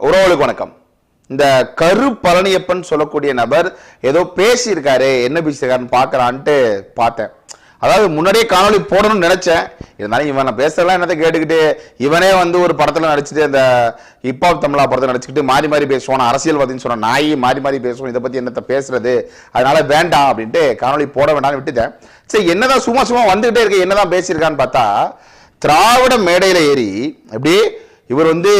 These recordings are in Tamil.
உறவுகளுக்கு வணக்கம். இந்த கரு பழனியப்பன் சொல்லக்கூடிய நபர் ஏதோ பேசியிருக்காரு என்ன பேசியிருக்காருன்னு பார்க்கலான்ட்டு பார்த்தேன். அதாவது முன்னாடியே காணொளி போடணும்னு நினைச்சேன். இருந்தாலும் இவன் நான் பேசலாம் என்னத்தை கேட்டுக்கிட்டு இவனே வந்து ஒரு படத்தில் நடிச்சுட்டு அந்த ஹிப்ஹாப் தமிழா படத்தை நடிச்சுக்கிட்டு மாறி மாறி பேசுவான் அரசியல்வாதின்னு சொன்ன நாய் மாறி மாறி பேசுவோம் இதை பற்றி என்னத்த பேசுறது அதனால வேண்டாம் அப்படின்ட்டு காணொலி போட வேண்டாம்னு விட்டுட்டேன். சரி என்னதான் சும்மா சும்மா வந்துகிட்டே இருக்கு என்னதான் பேசியிருக்கான்னு பார்த்தா திராவிட மேடையில் ஏறி அப்படியே இவர் வந்து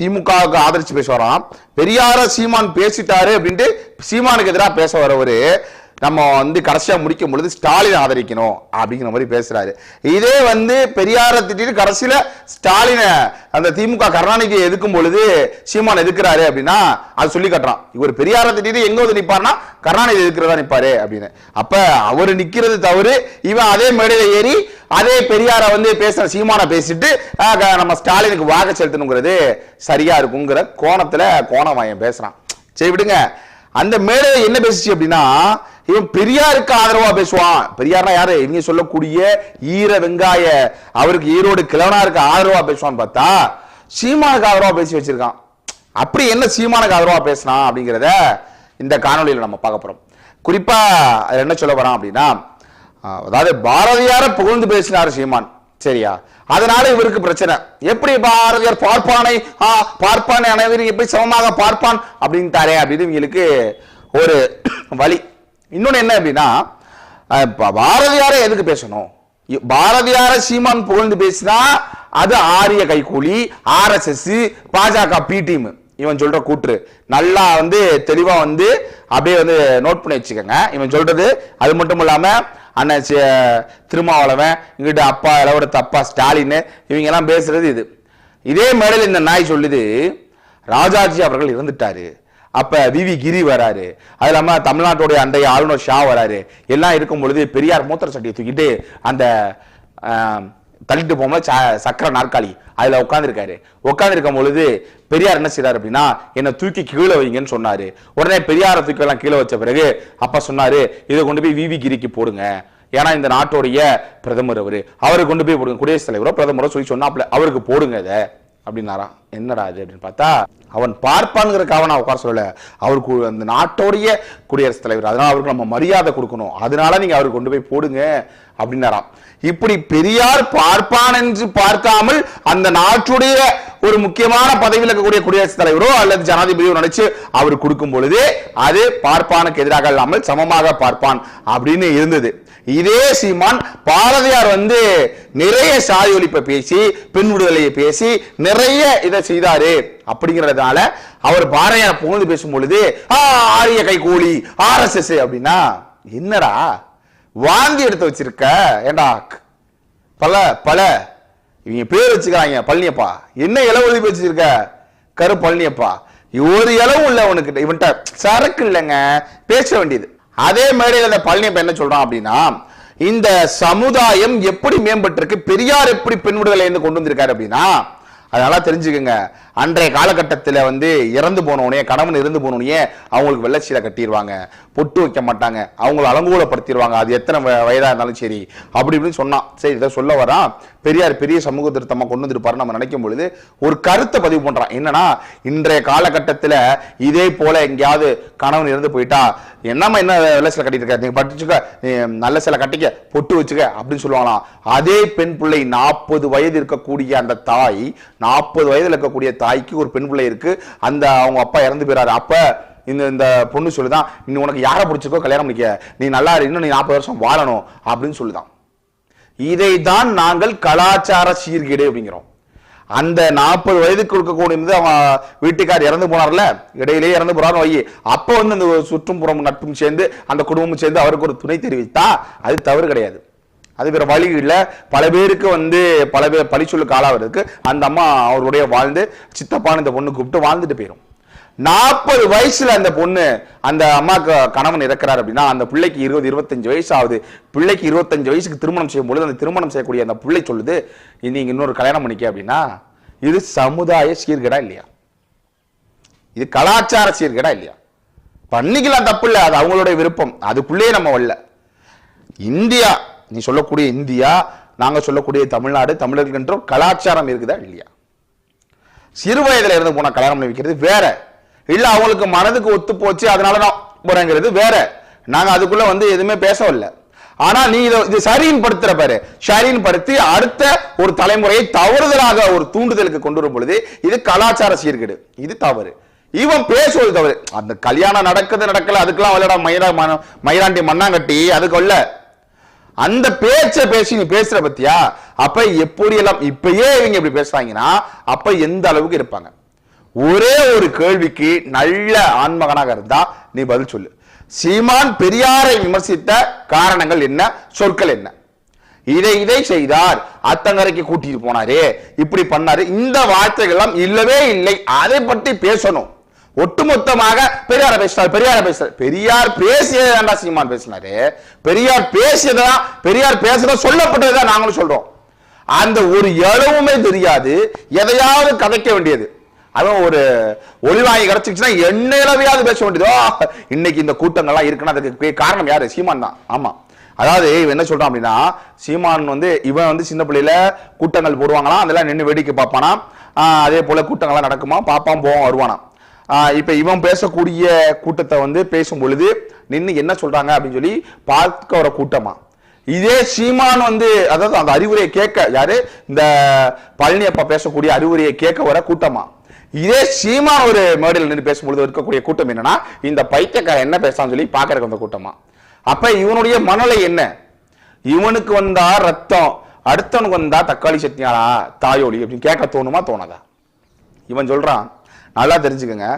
திமுகவுக்கு ஆதரிச்சு பேசுவாராம். பெரியார சீமான் பேசிட்டாரு அப்படின்ட்டு சீமானுக்கு எதிராக பேச வரவர். நம்ம வந்து கடைசியாக முடிக்கும் பொழுது ஸ்டாலின் ஆதரிக்கணும் அப்படிங்கிற மாதிரி பேசுகிறாரு இதே வந்து பெரியாரை திட்டிட்டு கடைசியில் ஸ்டாலினை அந்த திமுக கருணாநிதியை எதுக்கும் பொழுது சீமான் எதுக்குறாரு அப்படின்னா அது சொல்லி காட்டுறான். இவர் பெரியாரை திட்டிட்டு எங்கே வந்து நிற்பார்னா கருணாநிதி எதுக்குறதா நிற்பாரு அப்படின்னு. அப்போ அவர் நிற்கிறது தவறு. இவன் அதே மேடையில் ஏறி அதே பெரியாரை வந்து பேசுகிற சீமானை பேசிட்டு க- நம்ம ஸ்டாலினுக்கு வாக்கு செலுத்தணுங்கிறது சரியாக இருக்குங்கிற கோணத்தில் கோணம் வாயம் பேசுகிறான் சரி விடுங்க. அந்த மேடையில என்ன பேசுச்சு அப்படின்னா இவன் பெரியாருக்கு ஆதரவா பேசுவான். பெரியார்னா யாரு? இவங்க சொல்லக்கூடிய ஈர வெங்காய அவருக்கு ஈரோடு கிழவனாருக்கு ஆதரவா பேசுவான்னு பார்த்தா சீமானுக்கு ஆதரவா பேசி வச்சிருக்கான். அப்படி என்ன சீமானுக்கு ஆதரவா பேசினான் அப்படிங்கிறத இந்த காணொளியில நம்ம பார்க்க போறோம். குறிப்பா அதுல என்ன சொல்ல போறான் அப்படின்னா அதாவது பாரதியார புகழ்ந்து பேசினார் சீமான். சரியா? அதனால இவருக்கு பிரச்சனை. எப்படி பாரதியார் பார்ப்பானை ஆ, பார்ப்பானை அனைவரும் எப்படி சமமாக பார்ப்பான் அப்படின்ட்டாரே அப்படின்னு இவங்களுக்கு ஒரு வழி. இன்னொன்று என்ன அப்படின்னா பாரதியாரை எதுக்கு பேசணும்? இ- பாரதியார சீமான் புகழ்ந்து பேசினா அது ஆரிய கைகூலி ஆர்எஸ்எஸ் பாஜக பி டீம். இவன் சொல்ற கூற்று. நல்லா வந்து தெளிவா வந்து அப்படியே வந்து நோட் பண்ணி வச்சுக்கோங்க. இவன் சொல்றது அது மட்டும் இல்லாமல் அண்ணன் திருமாவளவன் இங்கிட்ட அப்பா இளவரத்து அப்பா ஸ்டாலின் இவங்க எல்லாம் பேசுறது இது. இதே மேடையில் இந்த நாய் சொல்லுது ராஜாஜி அவர்கள் இறந்துட்டாரு. அப்ப விவி கிரி வராரு. அது இல்லாம தமிழ்நாட்டுடைய அன்றைய ஆளுநர் ஷா வராரு. எல்லாம் இருக்கும் பொழுது பெரியார் மூத்திர சட்டியை தூக்கிட்டு அந்த தள்ளிட்டு போகும்போது ச- சக்கர நாற்காலி அதில் உட்காந்துருக்காரு உட்காந்துருக்கும் பொழுது பெரியார் என்ன செய்தார் அப்படின்னா என்னை தூக்கி கீழே வைங்கன்னு சொன்னார். உடனே பெரியாரை தூக்கி எல்லாம் கீழே வச்ச பிறகு அப்பா சொன்னாரு இதை கொண்டு போய் விவி கிரிக்கு போடுங்க. ஏன்னா இந்த நாட்டுடைய பிரதமர் அவர். அவருக்கு கொண்டு போய் போடுங்க. குடியரசுத் தலைவரோ பிரதமரோ சொல்லி சொன்னாப்ல அவருக்கு போடுங்க இதை. அப்படின்னாராம். என்னடா அது அப்படின்னு பார்த்தா அவன் பார்ப்பான்ங்கிறக்காக நான் உட்கார சொல்லல. அவருக்கு அந்த நாட்டோடைய குடியரசுத் தலைவர் அதனால அவருக்கு நம்ம மரியாதை கொடுக்கணும். அதனால நீங்க அவருக்கு கொண்டு போய் போடுங்க அப்படின்னாராம். இப்படி பெரியார் பார்ப்பான் என்று பார்க்காமல் அந்த நாட்டுடைய ஒரு முக்கியமான பதவியில் இருக்கக்கூடிய குடியரசுத் தலைவரோ அல்லது ஜனாதிபதியோ நினைச்சு அவர் கொடுக்கும் பொழுது அது பார்ப்பானுக்கு எதிராக இல்லாமல் சமமாக பார்ப்பான் அப்படின்னு இருந்தது. இதே சீமான் பாரதியார் வந்து நிறைய சாதி ஒழிப்பை பேசி பெண் விடுதலையை பேசி நிறைய இதை என்ன செய்தாரு? அப்படிங்கறதுனால அவர் பாரதியார் புகழ்ந்து பேசும் பொழுது "ஆ, ஆரிய கை கூலி ஆர்எஸ்எஸ் அப்படின்னா என்னடா? வாந்தி எடுத்து வச்சிருக்க? ஏண்டா? பல பல. இவங்க பேர் வச்சுக்கிறாங்க பழனியப்பா. என்ன இளவு எழுதி வச்சிருக்க கரு பழனியப்பா. ஒரு இளவும் இல்ல உனக்கு இவன்ட்ட சரக்கு இல்லைங்க. பேச வேண்டியது. அதே மேடையில் அந்த பழனியப்பா என்ன சொல்றான் அப்படின்னா இந்த சமுதாயம் எப்படி மேம்பட்டிருக்கு? பெரியார் எப்படி பெண் விடுதலை கொண்டு வந்திருக்காரு அப்படின்னா அதனால தெரிஞ்சுக்கோங்க. அன்றைய காலகட்டத்தில் வந்து இறந்து போனவனே கணவன் இறந்து போனவனே அவங்களுக்கு வெள்ளச்சீலை கட்டிடுவாங்க பொட்டு வைக்க மாட்டாங்க. அவங்கள அலங்கூலப்படுத்திடுவாங்க அது எத்தனை வயதாக வயதா இருந்தாலும் சரி. அப்படி இப்படின்னு சொன்னான். சரி இதை சொல்ல வரான் பெரியார் பெரிய சமூக திருத்தமாக கொண்டு வந்துருப்பாரு நம்ம நினைக்கும் பொழுது ஒரு கருத்தை பதிவு பண்றான். என்னன்னா இன்றைய காலகட்டத்தில் இதே போல எங்கேயாவது கணவன் இறந்து போயிட்டா என்னம்மா என்ன வெள்ள சிலை கட்டிட்டு நீங்கள் நீங்க பட்டுச்சுக்க நீ நல்ல சிலை கட்டிக்க பொட்டு வச்சுக்க அப்படின்னு சொல்லுவாங்களாம். அதே பெண் பிள்ளை நாற்பது வயது இருக்கக்கூடிய அந்த தாய் நாற்பது வயதில் இருக்கக்கூடிய தாய் தாய்க்கு ஒரு பெண் பிள்ளை இருக்கு. அந்த அவங்க அப்பா இறந்து போயிறாரு. அப்ப இந்த இந்த பொண்ணு சொல்லுதான் நீ உனக்கு யாரை பிடிச்சிருக்கோ கல்யாணம் பண்ணிக்க. நீ நல்லா இரு, இன்னும் நீ நாற்பது வருஷம் வாழணும். அப்படின்னு சொல்லுதான். இதைதான் நாங்கள் கலாச்சார சீர்கேடு அப்படிங்கிறோம். அந்த நாற்பது வயதுக்கு இருக்கக்கூடியது அவன் வீட்டுக்கார் இறந்து போனார்ல இடையிலே இறந்து போறாரு வை அப்போ வந்து அந்த சுற்றுப்புறம் நட்பும் சேர்ந்து அந்த குடும்பமும் சேர்ந்து அவருக்கு ஒரு துணை தெரிவித்தா அது தவறு கிடையாது. அது வேற வழி இல்லை. பல பேருக்கு வந்து பல பேர் பழிச்சொல்லுக்கு ஆளாகிறதுக்கு அந்த அம்மா அவருடைய வாழ்ந்து சித்தப்பான்னு இந்த பொண்ணு கூப்பிட்டு வாழ்ந்துட்டு போயிடும் நாற்பது வயசுல அந்த பொண்ணு அந்த அம்மாக்கு கணவன் இறக்குறாரு அப்படின்னா அந்த பிள்ளைக்கு இருபது இருபத்தஞ்சு வயசு ஆகுது பிள்ளைக்கு இருபத்தஞ்சு வயசுக்கு திருமணம் செய்யும் பொழுது அந்த திருமணம் செய்யக்கூடிய அந்த பிள்ளை சொல்லுது நீங்க இன்னொரு கல்யாணம் பண்ணிக்க அப்படின்னா இது சமுதாய சீர்கேடா இல்லையா? இது கலாச்சார சீர்கேடா இல்லையா? பண்ணிக்கலாம் தப்பு இல்லை அது அவங்களுடைய விருப்பம். அதுக்குள்ளேயே நம்ம வரல. இந்தியா நீ சொல்லக்கூடிய இந்தியா நாங்க சொல்லக்கூடிய தமிழ்நாடு தமிழர்கள் என்றும் கலாச்சாரம் இருக்குதா இல்லையா? சிறு வயதுல இருந்து போன கல்யாணம் பண்ணி வைக்கிறது வேற. இல்லை அவங்களுக்கு மனதுக்கு ஒத்து போச்சு அதனால நான் போறேங்கிறது வேற. நாங்கள் அதுக்குள்ள வந்து எதுவுமே பேசவில்லை. ஆனா நீ இதை இது சரியின் படுத்துற பாரு. சரியின் படுத்தி அடுத்த ஒரு தலைமுறையை தவறுதலாக ஒரு தூண்டுதலுக்கு கொண்டு வரும் பொழுது இது கலாச்சார சீர்கேடு. இது தவறு. இவன் பேசுவது தவறு. அந்த கல்யாணம் நடக்குது நடக்கல அதுக்கெல்லாம் விளையாட மயிரா மயிராண்டி மண்ணாங்கட்டி அதுக்கு இல்ல. அந்த பேச்ச பேசி நீ பேசுற பத்தியா? அப்ப எப்படி எல்லாம் இப்பயே இவங்க இப்படி பேசுறாங்கன்னா அப்ப எந்த அளவுக்கு இருப்பாங்க? ஒரே ஒரு கேள்விக்கு நல்ல ஆண்மகனாக இருந்தா நீ பதில் சொல்லு. சீமான் பெரியாரை விமர்சித்த காரணங்கள் என்ன? சொற்கள் என்ன? இதை இதை செய்தார். அத்தங்கரைக்கு கூட்டிட்டு போனாரே. இப்படி பண்ணாரு. இந்த வார்த்தைகள் எல்லாம் இல்லவே இல்லை. அதை பற்றி பேசணும். ஒட்டுமொத்தமாக பெரியார பேசினார் பெரியார பேசுறார் பெரியார் பேசியதா சீமான் பேசினாரு. பெரியார் பேசியதுதான் பெரியார் பேசுறத சொல்லப்பட்டதுதான் நாங்களும் சொல்றோம். அந்த ஒரு எழவுமே தெரியாது. எதையாவது கதைக்க வேண்டியது. அதுவும் ஒரு ஒளிவாங்கி கிடைச்சிச்சுன்னா எண்ணெயிலவையாவது பேச வேண்டியதோ. இன்னைக்கு இந்த கூட்டங்கள்லாம் இருக்குன்னா அதுக்கு காரணம் யாரு? சீமான் தான். ஆமா. அதாவது இவன் என்ன சொல்றான் அப்படின்னா சீமான் வந்து இவன் வந்து சின்ன பிள்ளையில கூட்டங்கள் போடுவாங்களாம் அதெல்லாம் நின்று வேடிக்கை பார்ப்பானா அதே போல கூட்டங்கள்லாம் நடக்குமா பார்ப்பான் போவான் வருவானாம். இப்போ இவன் பேசக்கூடிய கூட்டத்தை வந்து பேசும் பொழுது நின்று என்ன சொல்றாங்க அப்படின்னு சொல்லி பார்க்க வர கூட்டமா? இதே சீமான் வந்து அதாவது அந்த அறிவுரையை கேட்க யாரு? இந்த பழனியப்பா பேசக்கூடிய அறிவுரையை கேட்க வர கூட்டமா? இதே சீமான் ஒரு மேடையில் நின்று பேசும்பொழுது இருக்கக்கூடிய கூட்டம் என்னன்னா இந்த பைத்தியக்கார என்ன பேசான்னு சொல்லி பாக்குறதுக்கு வந்த கூட்டமா? அப்ப இவனுடைய மனநிலை என்ன? இவனுக்கு வந்தா ரத்தம் அடுத்தவனுக்கு வந்தா தக்காளி சட்னியாரா தாயோலி அப்படின்னு கேட்க தோணுமா தோணாதா? இவன் சொல்றான் நல்லா தெரிஞ்சுக்கோங்க.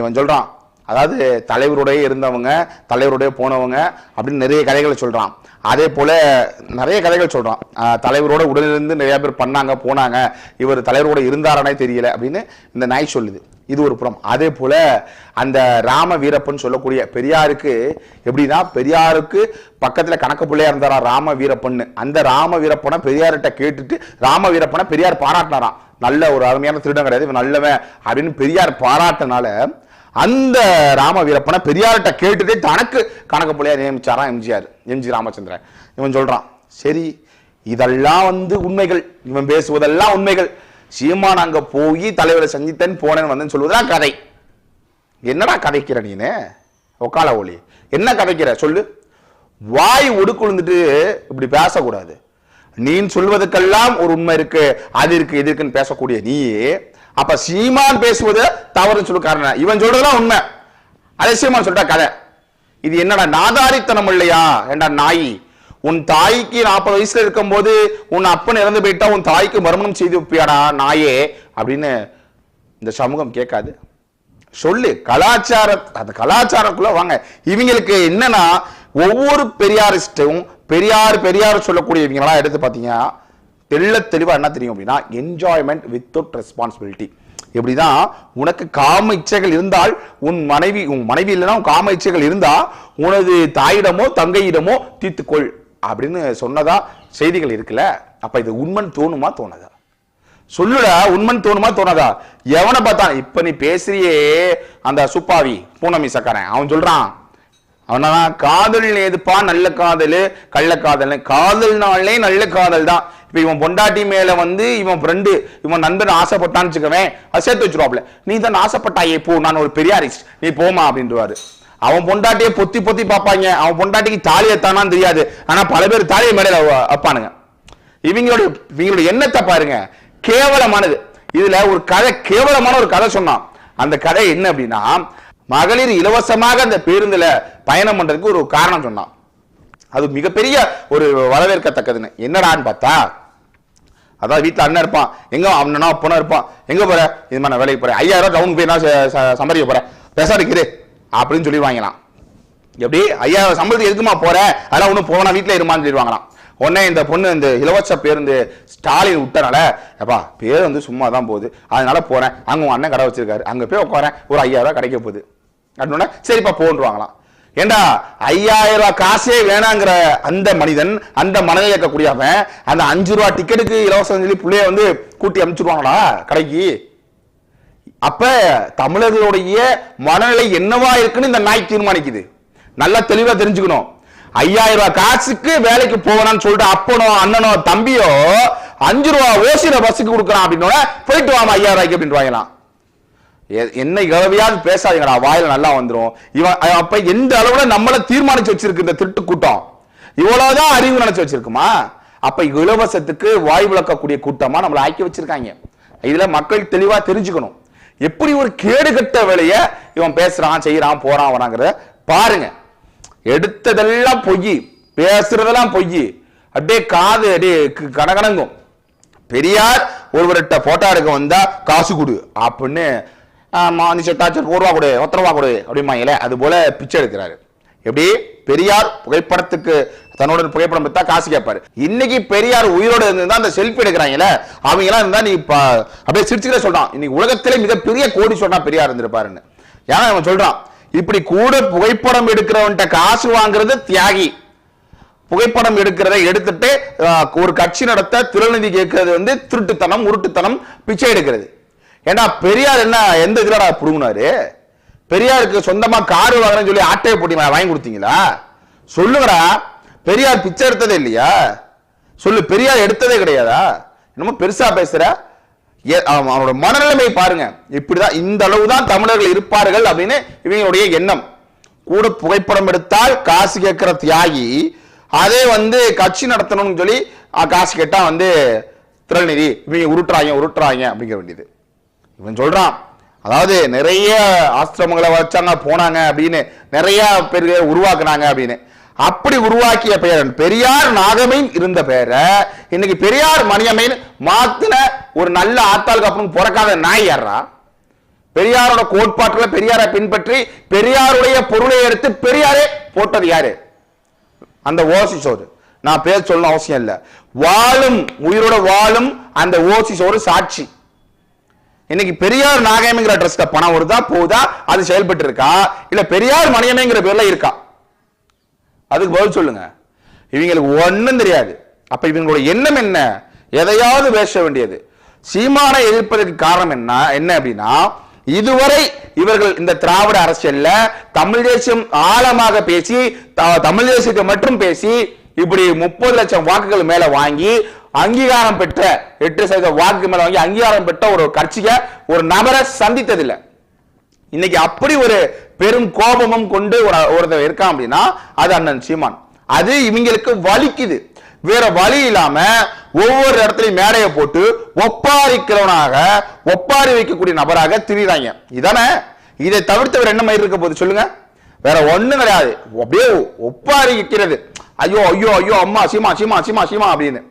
இவன் சொல்கிறான் அதாவது தலைவருடைய இருந்தவங்க தலைவருடைய போனவங்க அப்படின்னு நிறைய கதைகளை சொல்கிறான் அதே போல் நிறைய கதைகள் சொல்கிறான் தலைவரோட உடலிருந்து நிறையா பேர் பண்ணாங்க போனாங்க. இவர் தலைவரோட இருந்தாரனே தெரியல அப்படின்னு இந்த நாய் சொல்லுது. இது ஒரு புறம். அதே போல அந்த ராம வீரப்பன் சொல்லக்கூடிய பெரியாருக்கு எப்படின்னா பெரியாருக்கு பக்கத்துல கணக்கு பிள்ளையா இருந்தாரா ராம வீரப்பன்னு. அந்த ராம வீரப்பனை பெரியார்கிட்ட கேட்டுட்டு ராம வீரப்பனை பெரியார் பாராட்டினாராம். நல்ல ஒரு அருமையான திருடம் கிடையாது இவன் நல்லவன் அப்படின்னு பெரியார் பாராட்டினால அந்த ராம வீரப்பனை பெரியார்கிட்ட கேட்டுட்டு தனக்கு கணக்கு பிள்ளையா நியமிச்சாராம் எம்ஜிஆர் எம்ஜி ராமச்சந்திரன். இவன் சொல்றான் சரி இதெல்லாம் வந்து உண்மைகள். இவன் பேசுவதெல்லாம் உண்மைகள். சீமான் அங்க போய் தலைவரை சந்தித்தன் போனேன் வந்தேன்னு சொல்லுவதுதான் கதை. என்னடா கதைக்கிற நீனு? ஒக்கால ஒளி. என்ன கதைக்கிற? சொல்லு. வாய் ஒடுக்குழுந்துட்டு இப்படி பேசக்கூடாது. நீ சொல்வதற்கெல்லாம் ஒரு உண்மை இருக்கு. அது இருக்கு இது இருக்குன்னு பேசக்கூடிய நீ அப்ப சீமான் பேசுவது தவறுன்னு சொல்லு காரணம் இவன் சொல்றதெல்லாம் உண்மை. அதே சீமான் சொல்லிட்டா கதை. இது என்னடா நாதாரித்தனம் இல்லையா ஏண்டா நாய்? உன் தாய்க்கு நாற்பது வயசுல இருக்கும்போது உன் அப்பன் இறந்து போயிட்டா உன் தாய்க்கு மறுமணம் செய்து வைப்பியாடா நாயே அப்படின்னு இந்த சமூகம் கேட்காது. சொல்லு கலாச்சார அந்த கலாச்சாரக்குள்ள வாங்க. இவங்களுக்கு என்னன்னா ஒவ்வொரு பெரியாரிஸ்டும் பெரியார் பெரியார் சொல்லக்கூடிய இவங்களாம் எடுத்து பார்த்தீங்கன்னா தெள்ள தெளிவாக என்ன தெரியும் அப்படின்னா என்ஜாய்மெண்ட் வித்தவுட் ரெஸ்பான்சிபிலிட்டி எப்படிதான் உனக்கு காம இச்சைகள் இருந்தால் உன் மனைவி உன் மனைவி இல்லைன்னா உன் காம இச்சைகள் இருந்தால் உனது தாயிடமோ தங்கையிடமோ தீர்த்துக்கொள். அப்படின்னு சொன்னதா செய்திகள் இருக்குல்ல? அப்ப இது உண்மன் தோணுமா தோணாதா? சொல்லுடா உண்மன் தோணுமா தோணாதா? எவனை பார்த்தான் இப்ப நீ பேசுறியே அந்த சுப்பாவி பூனமி சக்கரன் அவன் சொல்றான். அவனா காதல் எதுப்பா நல்ல காதல் கள்ள காதல் காதல்னாலே நல்ல காதல் தான். இப்போ இவன் பொண்டாட்டி மேல வந்து இவன் ஃப்ரெண்டு இவன் நண்பன் ஆசைப்பட்டான்னு வச்சுக்கவேன் அது சேர்த்து வச்சிருவாப்ல நீ தான் ஆசைப்பட்டாயே போ நான் ஒரு பெரியாரிஸ்ட் நீ போமா அப்படின்றவாரு. அவன் பொண்டாட்டியை பொத்தி பொத்தி பார்ப்பாங்க. அவன் பொண்டாட்டிக்கு தாலி எத்தானான்னு தெரியாது. ஆனா பல பேர் தாலியை மேடையில வைப்பானுங்க இவங்களுடைய இவங்களுடைய எண்ணத்தை பாருங்க. கேவலமானது. இதுல ஒரு கதை கேவலமான ஒரு கதை சொன்னான். அந்த கதை என்ன அப்படின்னா மகளிர் இலவசமாக அந்த பேருந்துல பயணம் பண்றதுக்கு ஒரு காரணம் சொன்னான். அது மிகப்பெரிய ஒரு வரவேற்கத்தக்கதுன்னு. என்னடான்னு பார்த்தா அதாவது வீட்டில் அண்ணன் இருப்பான். எங்க அண்ணனா அப்பனா இருப்பான். எங்க போற? இது மாதிரி வேலைக்கு போறேன். ஐயாயிரம் ரூபாய் டவுன் போய் நான் ச- சம்பாதிக்க போறேன். இருக்குது அப்படின்னு சொல்லி வாங்கலாம் எப்படி? ஐயாயிரம் சம்பளத்துக்கு எதுக்குமா போற? அதெல்லாம் ஒன்றும் போனா வீட்டில் இருமான்னு சொல்லிடுவாங்களாம் உடனே இந்த பொண்ணு இந்த இலவச பேருந்து ஸ்டாலின் விட்டனால எப்பா பேர் வந்து சும்மா தான் போகுது. அதனால போறேன். அங்கே உன் அண்ணன் கடை வச்சிருக்காரு. அங்கே போய் உட்காரேன் ஒரு ஐயாயிரம் கிடைக்க போகுது. அப்படின்னா சரிப்பா போன்றுவாங்களாம் ஏண்டா ஐயாயிரம் ரூபாய் காசே வேணாங்கிற அந்த மனிதன் அந்த மனதில் இருக்கக்கூடியவன் அந்த அஞ்சு ரூபா டிக்கெட்டுக்கு இலவசம் சொல்லி பிள்ளைய வந்து கூட்டி அனுப்பிச்சிருவாங்களா கடைக்கு? அப்ப தமிழர்களுடைய மனநிலை என்னவா இருக்குன்னு இந்த நாய் தீர்மானிக்குது. நல்லா தெளிவா தெரிஞ்சுக்கணும். ஐயாயிரம் ரூபாய் காசுக்கு வேலைக்கு போகணும்னு சொல்லிட்டு அப்பனோ அண்ணனோ தம்பியோ அஞ்சு ரூபா ஓசியில பஸ்ஸுக்கு கொடுக்குறான் அப்படின்னோட போயிட்டு வாமா ஐயாயிரம் ரூபாய்க்கு அப்படின்னு வாங்கலாம் எ- என்ன இளவையாவது பேசாதீங்கடா வாயில நல்லா வந்துடும் இவன் அப்ப எந்த அளவுல நம்மள தீர்மானிச்சு வச்சிருக்கு இந்த திருட்டு கூட்டம்? இவ்வளவுதான் அறிவு நினைச்சு வச்சிருக்குமா? அப்ப இலவசத்துக்கு வாய் விளக்கக்கூடிய கூட்டமா நம்மளை ஆக்கி வச்சிருக்காங்க. இதுல மக்கள் தெளிவா தெரிஞ்சுக்கணும். எப்படி ஒரு கேடுகட்ட வேலையை இவன் பேசுறான் செய்யறான் போறான் வராங்கிறத பாருங்க. எடுத்ததெல்லாம் பொய் பேசுறதெல்லாம் பொய். அப்படியே காது அப்படியே க- கனகனங்கும். பெரியார் ஒருவர்கிட்ட போட்டோ எடுக்க வந்தா காசு கொடு. அப்படின்னு நீ செத்தாச்சு ஒரு ரூபா கொடு ஒத்த ரூபா கொடு அப்படிம்பாங்களே அது போல பிச்சை எடுக்கிறாரு. எப்படி? பெரியார் புகைப்படத்துக்கு தன்னோட புகைப்படம் எடுத்தா காசு கேட்பாரு இன்னைக்கு பெரியார் உயிரோட இருந்தா அந்த செல்ஃபி எடுக்கிறாங்கல்ல அவங்க எல்லாம் இருந்தா நீ அப்படியே சிரிச்சுக்கிட்டே சொல்றான். இன்னைக்கு உலகத்திலே மிகப்பெரிய கோடி சொன்னா பெரியார் இருந்திருப்பாருன்னு. ஏன்னா அவன் சொல்றான்? இப்படி கூட புகைப்படம் எடுக்கிறவன்ட்ட காசு வாங்குறது தியாகி. புகைப்படம் எடுக்கிறதை எடுத்துட்டு ஒரு கட்சி நடத்த திருநிதி கேட்கறது வந்து திருட்டுத்தனம் உருட்டுத்தனம் பிச்சை எடுக்கிறது. ஏன்னா பெரியார் என்ன எந்த இதுலடா புடுங்கினாரு? பெரியாருக்கு சொந்தமா காரு வாங்குறேன்னு சொல்லி ஆட்டையை போட்டி வாங்கி கொடுத்தீங்களா? சொல்லுங்கடா. பெரியார் பிச்சை எடுத்ததே இல்லையா? சொல்லு பெரியார் எடுத்ததே கிடையாதா? என்னமோ பெருசா பேசுற? ஏ- அவன் அவனோட மனநிலைமை பாருங்க. இப்படிதான் இந்த அளவு தான் தமிழர்கள் இருப்பார்கள் அப்படின்னு இவங்களுடைய எண்ணம். கூட புகைப்படம் எடுத்தால் காசு கேட்கிற தியாகி அதே வந்து கட்சி நடத்தணும்னு சொல்லி காசு கேட்டா வந்து திரள்நிதி இவங்க உருட்டுறாங்க உருட்டுறாங்க அப்படிங்கிற வேண்டியது. இவன் சொல்றான் அதாவது நிறைய ஆசிரமங்களை வச்சாங்க போனாங்க அப்படின்னு நிறைய பேர் உருவாக்குனாங்க அப்படின்னு. அப்படி உருவாக்கிய பெயர் பெரியார் நாகமைன் இருந்த பெயரை இன்னைக்கு பெரியார் மணியமைன் மாத்தின ஒரு நல்ல ஆத்தாளுக்கு அப்புறம் பிறக்காத நாய் யாரா பெரியாரோட கோட்பாட்டுல பெரியாரை பின்பற்றி பெரியாருடைய பொருளை எடுத்து பெரியாரே போட்டது யாரு? அந்த ஓசி சோறு. நான் பேர் சொல்லணும் அவசியம் இல்லை. வாழும் உயிரோட வாழும் அந்த ஓசி சோறு சாட்சி. இன்னைக்கு பெரியார் நாகமைங்கிற ட்ரஸ்ட்ல பணம் வருதா போகுதா அது செயல்பட்டு இருக்கா இல்ல பெரியார் மணியமைங்கிற பேர்ல இருக்கா? அதுக்கு பதில் சொல்லுங்க. இவங்களுக்கு ஒன்றும் தெரியாது. அப்ப இவங்களோட எண்ணம் என்ன? எதையாவது பேச வேண்டியது. சீமானை எதிர்ப்பதற்கு காரணம் என்ன? என்ன அப்படின்னா இதுவரை இவர்கள் இந்த திராவிட அரசியல்ல தமிழ் தேசியம் ஆழமாக பேசி த- தமிழ் தேசியத்தை மட்டும் பேசி இப்படி முப்பது லட்சம் வாக்குகள் மேல வாங்கி அங்கீகாரம் பெற்ற எட்டு சதவீத வாக்கு மேல வாங்கி அங்கீகாரம் பெற்ற ஒரு கட்சியை ஒரு நபரை சந்தித்ததில்லை. இன்னைக்கு அப்படி ஒரு பெரும் கோபமும் கொண்டு ஒரு ஒருத்தர் இருக்கான் அப்படின்னா அது அண்ணன் சீமான். அது இவங்களுக்கு வலிக்குது. வேற வழி இல்லாம ஒவ்வொரு இடத்துலையும் மேடையை போட்டு ஒப்பாரிக்கிறவனாக ஒப்பாரி வைக்கக்கூடிய நபராக திரிகிறாங்க இதானே? இதை தவிர்த்து வேற என்ன மயிர் இருக்க போகுது சொல்லுங்க. வேற ஒண்ணும் கிடையாது. அப்படியே ஒப்பாரி வைக்கிறது. ஐயோ ஐயோ ஐயோ அம்மா சீமா சீமா சீமா சீமா அப்படின்னு.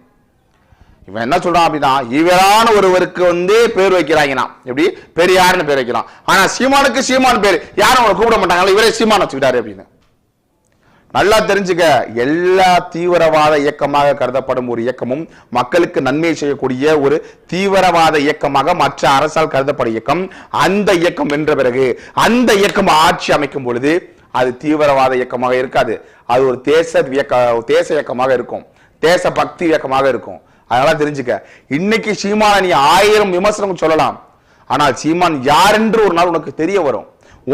இவன் என்ன சொல்றான் அப்படின்னா இவரான ஒருவருக்கு வந்து பேர் வைக்கிறாங்கன்னா எப்படி? பெரியார்னு பேர் வைக்கிறான். ஆனா சீமானுக்கு சீமான் பேர். யாரும் அவனை கூப்பிட மாட்டாங்களா இவரே சீமான் வச்சுக்கிட்டாரு அப்படின்னு. நல்லா தெரிஞ்சுக்க எல்லா தீவிரவாத இயக்கமாக கருதப்படும் ஒரு இயக்கமும் மக்களுக்கு நன்மை செய்யக்கூடிய ஒரு தீவிரவாத இயக்கமாக மற்ற அரசால் கருதப்படும் இயக்கம் அந்த இயக்கம் வென்ற பிறகு அந்த இயக்கம் ஆட்சி அமைக்கும் பொழுது அது தீவிரவாத இயக்கமாக இருக்காது. அது ஒரு தேச இயக்க தேச இயக்கமாக இருக்கும். தேச பக்தி இயக்கமாக இருக்கும். அதனால தெரிஞ்சுக்க. இன்னைக்கு சீமான நீ ஆயிரம் விமர்சனம் சொல்லலாம். ஆனால் சீமான் யார் என்று ஒரு நாள் உனக்கு தெரிய வரும்.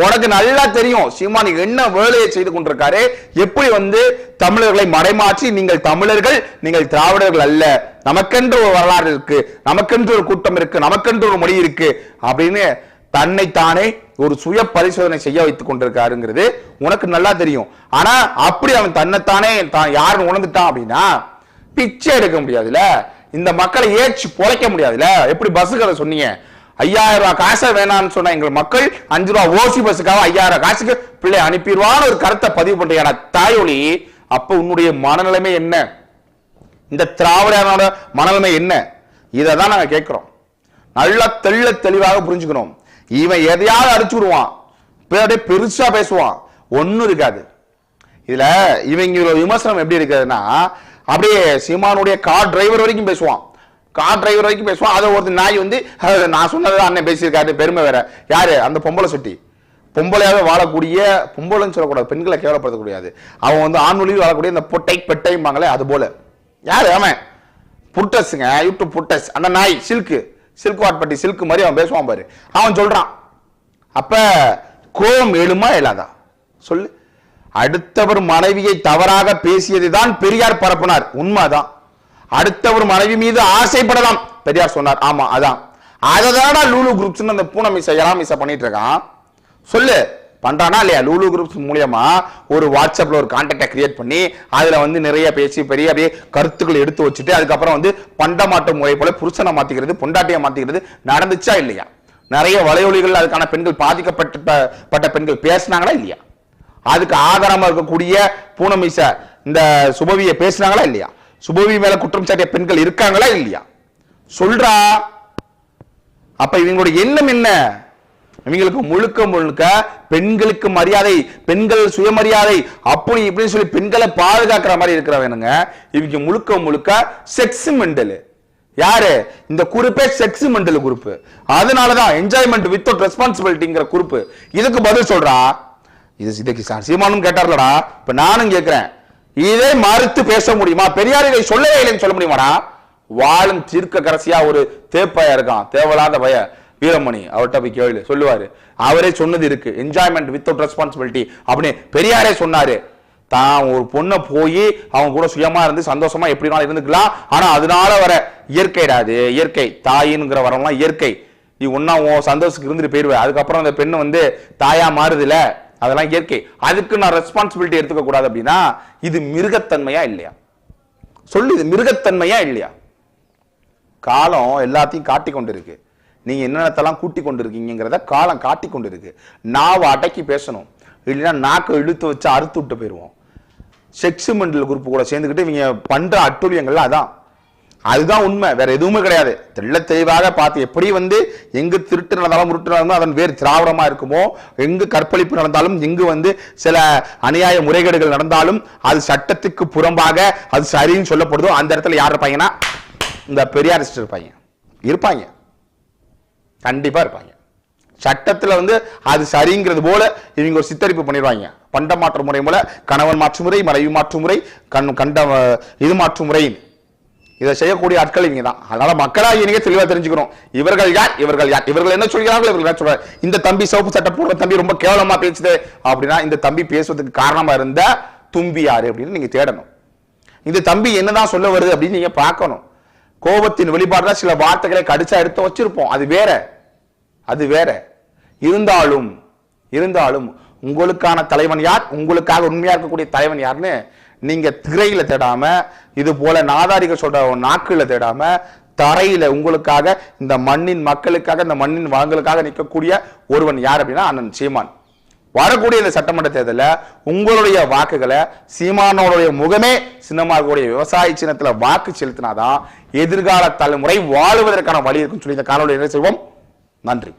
உனக்கு நல்லா தெரியும் சீமான் என்ன வேலையை செய்து கொண்டிருக்காரு. எப்படி வந்து தமிழர்களை மடைமாற்றி நீங்கள் தமிழர்கள் நீங்கள் திராவிடர்கள் அல்ல. நமக்கென்று ஒரு வரலாறு இருக்கு. நமக்கென்று ஒரு கூட்டம் இருக்கு. நமக்கென்று ஒரு மொழி இருக்கு. அப்படின்னு தன்னைத்தானே ஒரு சுய பரிசோதனை செய்ய வைத்துக் கொண்டிருக்காருங்கிறது உனக்கு நல்லா தெரியும். ஆனா அப்படி அவன் தன்னைத்தானே தான் யாருன்னு உணர்ந்துட்டான் அப்படின்னா பிச்சை எடுக்க முடியாதுல்ல? இந்த மக்களை ஏச்சு பொழைக்க முடியாதுல எப்படி பஸ்ஸுக்கு அதை சொன்னீங்க? ஐயாயிரம் ரூபாய் காசை வேணாம்னு சொன்ன எங்கள் மக்கள் அஞ்சு ரூபாய் ஓசி பஸ்ஸுக்காக ஐயாயிரம் காசுக்கு பிள்ளை அனுப்பிடுவான்னு ஒரு கருத்தை பதிவு பண்றீங்க தாயொலி அப்ப உன்னுடைய மனநிலைமை என்ன? இந்த திராவிடனோட மனநிலைமை என்ன? இதை தான் நாங்க கேட்கிறோம். நல்லா தெள்ள தெளிவாக புரிஞ்சுக்கணும். இவன் எதையாவது அடிச்சு விடுவான். அப்படியே பெருசா பேசுவான். ஒண்ணும் இருக்காது. இதுல இவங்க விமர்சனம் எப்படி இருக்குதுன்னா அப்படியே சீமானுடைய கார் டிரைவர் வரைக்கும் பேசுவான். கார் டிரைவர் வரைக்கும் பேசுவான். அதை ஒருத்தர் நாய் வந்து நான் சொன்னதை அண்ணன் பேசியிருக்காரு பெருமை வேற. யாரு? அந்த பொம்பளை சுட்டி. பொம்பளையாக வாழக்கூடிய பொம்பளைன்னு சொல்லக்கூடாது பெண்களை கேவலப்படுத்தக்கூடாது அவன் வந்து ஆண்மொழியில் வாழக்கூடிய இந்த பொட்டை பெட்டைம்பாங்களே அது போல. யாரு? அவன். புட்டஸுங்க யூடியூப் புட்டஸ். அந்த நாய் சில்க்கு சில்க் வாட்பட்டி சில்க் மாதிரி அவன் பேசுவான் பாரு. அவன் சொல்றான் அப்ப கோபம் எழுமா இல்லாதா? சொல்லு. அடுத்தவர் மனைவியை தவறாக பேசியதுதான் பெரியார் பரப்பினார். உண்மைதான். அடுத்தவர் மனைவி மீது ஆசைப்படலாம். பெரியார் சொன்னார் ஆமா அதான். அததானா லூலு குரூப்ஸ் அந்த பூனை மிஸ் எல்லாம் மிஸ் பண்ணிட்டு இருக்கான். சொல்லு பண்றானா இல்லையா? லூலு குரூப்ஸ் மூலியமா ஒரு வாட்ஸ்அப்ல ஒரு கான்டாக்டை கிரியேட் பண்ணி அதுல வந்து நிறைய பேசி பெரிய அப்படியே கருத்துக்களை எடுத்து வச்சுட்டு அதுக்கப்புறம் வந்து பண்டமாட்டு முறை போல புருஷனை மாத்திக்கிறது பொண்டாட்டியை மாத்திக்கிறது நடந்துச்சா இல்லையா? நிறைய வலையொலிகள் அதுக்கான பெண்கள் பாதிக்கப்பட்ட பட்ட பெண்கள் பேசினாங்களா இல்லையா? அதுக்கு ஆதாரமாக இருக்கக்கூடிய பூனமிச இந்த சுபவியை பேசினாங்களா இல்லையா? சுபவி மேல குற்றம் சாட்டிய பெண்கள் இருக்காங்களா இல்லையா? சொல்றா. அப்ப இவங்களோட எண்ணம் என்ன? இவங்களுக்கு முழுக்க முழுக்க பெண்களுக்கு மரியாதை பெண்கள் சுயமரியாதை அப்படி இப்படின்னு சொல்லி பெண்களை பாதுகாக்கிற மாதிரி இருக்கிறவனுங்க. இவங்க முழுக்க முழுக்க செக்ஸ் மெண்டலு. யாரு? இந்த குறிப்பே செக்ஸ் மெண்டல் குறிப்பு. அதனாலதான் என்ஜாய்மெண்ட் வித்தவுட் ரெஸ்பான்சிபிலிட்டிங்கிற குறிப்பு. இதுக்கு பதில் சொல்றா. இது இதுக்கு சீமானும் கேட்டார்லடா இப்ப நானும் கேட்கிறேன் இதை மறுத்து பேச முடியுமா? பெரியார் இதை சொல்லவே இல்லைன்னு சொல்ல முடியுமாடா? வாழும் தீர்க்க கரசியா ஒரு தேப்பையா இருக்கான். தேவையில்லாத பய வீரமணி அவர்கிட்ட போய் கேளு. சொல்லுவாரு. அவரே சொன்னது இருக்கு. என்ஜாய்மெண்ட் வித்தவுட் ரெஸ்பான்சிபிலிட்டி அப்படின்னு பெரியாரே சொன்னாரு. தான் ஒரு பொண்ணை போய் அவங்க கூட சுயமா இருந்து சந்தோஷமா எப்படினாலும் இருந்துக்கலாம். ஆனா அதனால வர இயற்கைடா அது. இயற்கை. தாயின்ங்கிற வரம்லாம் இயற்கை. நீ ஒன்னா உன் சந்தோஷத்துக்கு இருந்துட்டு போயிடுவேன் அதுக்கப்புறம் அந்த பெண்ணு வந்து தாயா மாறுதுல. அதெல்லாம் இயற்கை. அதுக்கு நான் ரெஸ்பான்சிபிலிட்டி எடுத்துக்க கூடாது அப்படின்னா இது மிருகத்தன்மையா இல்லையா? சொல்லு இது மிருகத்தன்மையா இல்லையா? காலம் எல்லாத்தையும் காட்டி கொண்டு இருக்கு நீங்க என்னென்னத்தெல்லாம் கூட்டி கொண்டு இருக்கீங்கிறத காலம் காட்டி கொண்டு இருக்கு நாவை அடக்கி பேசணும். இல்லைன்னா நாக்கு இழுத்து வச்சு அறுத்து விட்டு போயிடுவோம். செக்ஸ் மெண்டல் குரூப் கூட சேர்ந்துக்கிட்டு இவங்க பண்ற அட்டுழியங்கள்லாம் அதான். அதுதான் உண்மை வேற எதுவுமே கிடையாது. தெள்ள தெளிவாக பார்த்து எப்படி வந்து எங்கு திருட்டு நடந்தாலும் முருட்டு நடந்தாலும் அதன் வேறு திராவிடமா இருக்குமோ எங்கு கற்பழிப்பு நடந்தாலும் எங்கு வந்து சில அநியாய முறைகேடுகள் நடந்தாலும் அது சட்டத்துக்கு புறம்பாக அது சரின்னு சொல்லப்படுதோ அந்த இடத்துல யார் இருப்பாங்கன்னா? இந்த பெரியாரிஸ்ட் இருப்பாங்க. இருப்பாங்க. கண்டிப்பா இருப்பாங்க. சட்டத்தில் வந்து அது சரிங்கிறது போல இவங்க ஒரு சித்தரிப்பு பண்ணிடுவாங்க. பண்ட மாற்று முறை போல கணவன் மாற்று முறை மனைவி மாற்று முறை கண் கண்ட இது மாற்று முறை. இதை செய்யக்கூடிய ஆட்கள் இவங்க தான் அதனால மக்களாக நீங்க தெளிவாக தெரிஞ்சுக்கணும். இவர்கள் யார்? இவர்கள் யார்? இவர்கள் என்ன சொல்கிறார்கள்? இவர்கள் என்ன சொல்றாங்க இந்த தம்பி சிவப்பு சட்டை போடுற தம்பி ரொம்ப கேவலமா பேசுது அப்படின்னா இந்த தம்பி பேசுவதற்கு காரணமா இருந்த தும்பி யாரு அப்படின்னு நீங்க தேடணும். இந்த தம்பி என்னதான் சொல்ல வருது அப்படின்னு நீங்க பார்க்கணும். கோபத்தின் வெளிப்பாடு சில வார்த்தைகளை கடிச்சா எடுத்து வச்சிருப்போம். அது வேற. அது வேற. இருந்தாலும் இருந்தாலும் உங்களுக்கான தலைவன் யார்? உங்களுக்காக உண்மையா இருக்கக்கூடிய தலைவன் யாருன்னு நீங்கள் திரையில் தேடாமல் இது போல நாதாரிகள் சொல்கிற நாக்கில் தேடாமல் தரையில் உங்களுக்காக இந்த மண்ணின் மக்களுக்காக இந்த மண்ணின் வளங்களுக்காக நிற்கக்கூடிய ஒருவன் யார் அப்படின்னா அண்ணன் சீமான். வரக்கூடிய இந்த சட்டமன்ற தேர்தலில் உங்களுடைய வாக்குகளை சீமானோடைய முகமே சின்னமாகக்கூடிய விவசாய சின்னத்தில் வாக்கு செலுத்தினாதான் எதிர்கால தலைமுறை வாழுவதற்கான வழி இருக்குன்னு சொல்லி இந்த காணொலி என்ன செய்வோம். நன்றி.